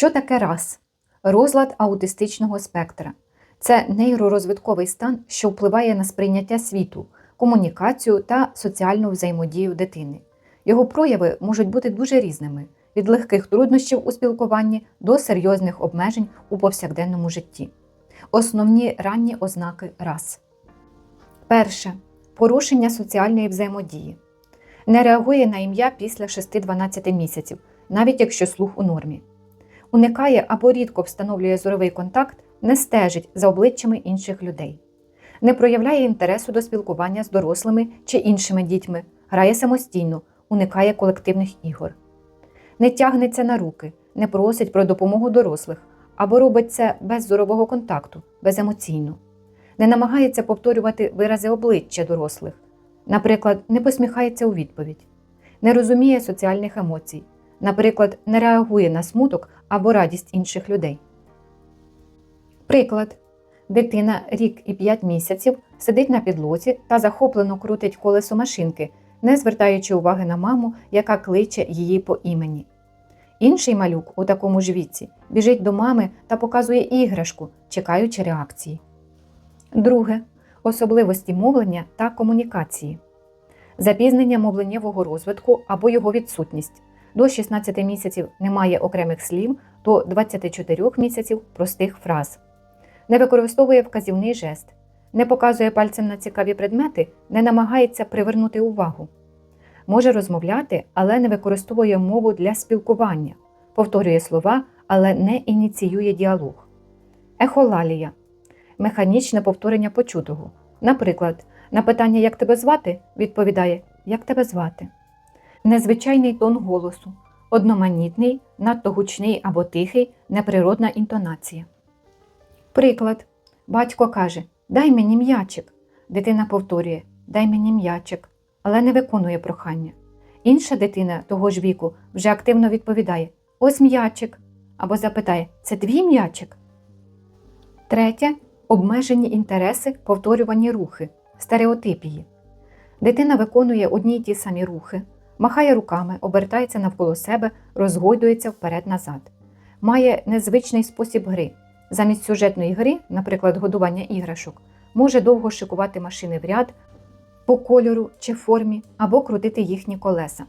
Що таке РАС? Розлад аутистичного спектра. Це нейророзвитковий стан, що впливає на сприйняття світу, комунікацію та соціальну взаємодію дитини. Його прояви можуть бути дуже різними від легких труднощів у спілкуванні до серйозних обмежень у повсякденному житті. Основні ранні ознаки РАС. Перше. Порушення соціальної взаємодії. Не реагує на ім'я після 6-12 місяців, навіть якщо слух у нормі. Уникає або рідко встановлює зоровий контакт, не стежить за обличчями інших людей. Не проявляє інтересу до спілкування з дорослими чи іншими дітьми, грає самостійно, уникає колективних ігор. Не тягнеться на руки, не просить про допомогу дорослих або робить це без зорового контакту, беземоційно. Не намагається повторювати вирази обличчя дорослих, наприклад, не посміхається у відповідь, не розуміє соціальних емоцій, наприклад, не реагує на смуток або радість інших людей. Приклад. Дитина рік і 5 місяців сидить на підлозі та захоплено крутить колесо машинки, не звертаючи уваги на маму, яка кличе її по імені. Інший малюк у такому ж віці біжить до мами та показує іграшку, чекаючи реакції. Друге особливості мовлення та комунікації, запізнення мовленнєвого розвитку або його відсутність. До 16 місяців немає окремих слів, до 24 місяців простих фраз, не використовує вказівний жест, не показує пальцем на цікаві предмети, не намагається привернути увагу. Може розмовляти, але не використовує мову для спілкування, повторює слова, але не ініціює діалог. Ехолалія механічне повторення почутого. Наприклад, на питання Як тебе звати? відповідає Як тебе звати. Незвичайний тон голосу, одноманітний, надто гучний або тихий, неприродна інтонація. Приклад. Батько каже Дай мені м'ячик. Дитина повторює Дай мені м'ячик, але не виконує прохання. Інша дитина того ж віку вже активно відповідає Ось м'ячик або запитає Це твій м'ячик? Третє обмежені інтереси, повторювані рухи, стереотипії. Дитина виконує одні й ті самі рухи, махає руками, обертається навколо себе, розгойдується вперед-назад. Має незвичний спосіб гри. Замість сюжетної гри, наприклад, годування іграшок, може довго шикувати машини в ряд по кольору чи формі або крутити їхні колеса.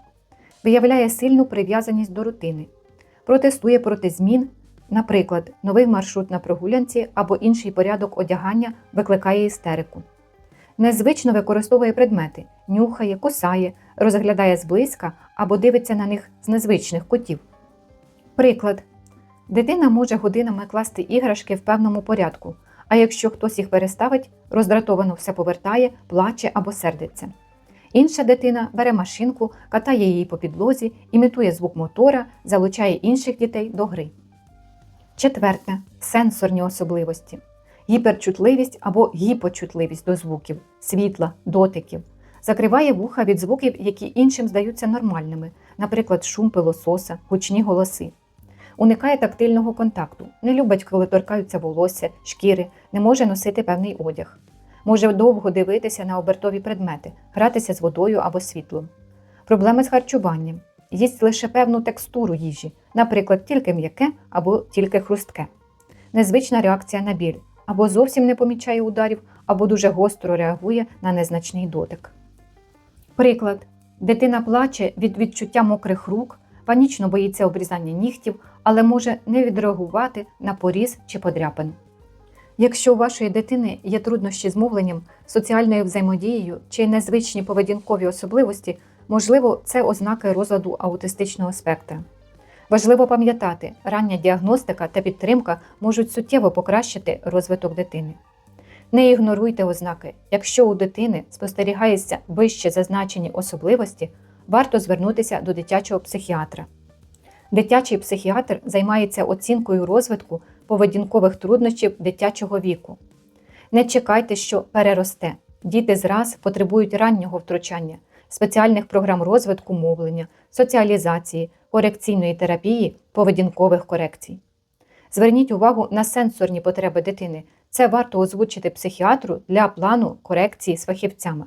Виявляє сильну прив'язаність до рутини, протестує проти змін, наприклад, новий маршрут на прогулянці або інший порядок одягання викликає істерику. Незвично використовує предмети, нюхає, кусає, розглядає зблизька або дивиться на них з незвичних кутів. Приклад. Дитина може годинами класти іграшки в певному порядку, а якщо хтось їх переставить, роздратовано все повертає, плаче або сердиться. Інша дитина бере машинку, катає її по підлозі, імітує звук мотора, залучає інших дітей до гри. Четверте сенсорні особливості. Гіперчутливість або гіпочутливість до звуків, світла, дотиків. Закриває вуха від звуків, які іншим здаються нормальними, наприклад, шум пилососа, гучні голоси. Уникає тактильного контакту, не любить, коли торкаються волосся, шкіри, не може носити певний одяг. Може довго дивитися на обертові предмети, гратися з водою або світлом. Проблеми з харчуванням. Їсть лише певну текстуру їжі, наприклад, тільки м'яке або тільки хрустке. Незвична реакція на біль, або зовсім не помічає ударів, або дуже гостро реагує на незначний дотик. Приклад. Дитина плаче від відчуття мокрих рук, панічно боїться обрізання нігтів, але може не відреагувати на поріз чи подряпину. Якщо у вашої дитини є труднощі з мовленням, соціальною взаємодією чи незвичні поведінкові особливості, можливо, це ознаки розладу аутистичного спектра. Важливо пам'ятати, рання діагностика та підтримка можуть суттєво покращити розвиток дитини. Не ігноруйте ознаки. Якщо у дитини спостерігається вище зазначені особливості, варто звернутися до дитячого психіатра. Дитячий психіатр займається оцінкою розвитку поведінкових труднощів дитячого віку. Не чекайте, що переросте. Діти зраз потребують раннього втручання, спеціальних програм розвитку мовлення, соціалізації, корекційної терапії, поведінкових корекцій. Зверніть увагу на сенсорні потреби дитини. Це варто озвучити психіатру для плану корекції з фахівцями.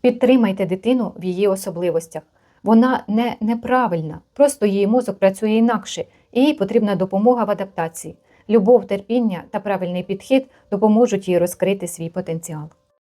Підтримайте дитину в її особливостях. Вона не неправильна, просто її мозок працює інакше, і їй потрібна допомога в адаптації. Любов, терпіння та правильний підхід допоможуть їй розкрити свій потенціал.